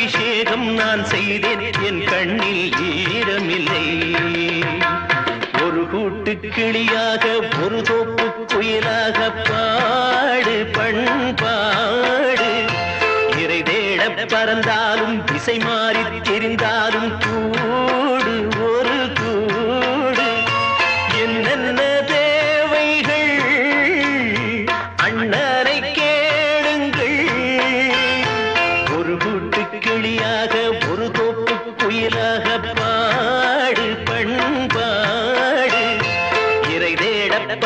அபிஷேகம் நான் செய்தேன் என் கண்ணில் ஈரமில்லை. ஒரு கூட்டு கிளியாக ஒரு தோப்பு குயிலாக பாடு பண்பாடு. இறை தேட பறந்தாலும் திசை மாறி தெரிந்தாலும் கூடு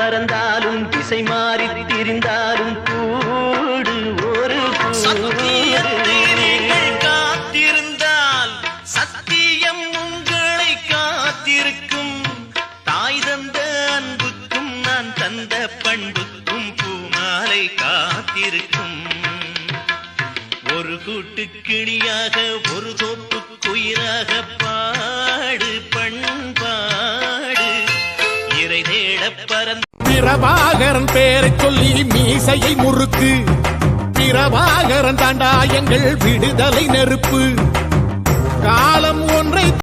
பறந்தாலும் திசை மாறி திரிந்தாலும் கூடு ஒரு காத்திருந்தால் சத்தியம் உங்களை காத்திருக்கும். தாய் தந்த அன்புக்கும் நான் தந்த பண்புக்கும் பூமாலை காத்திருக்கும். ஒரு கூட்டு கிளியாக ஒரு பிரபாகரன் பேரை சொல்லி மீசையை முறுக்கு. பிரபாகரன் தாண்டா எங்கள் விடுதலை நெருப்பு. காலம்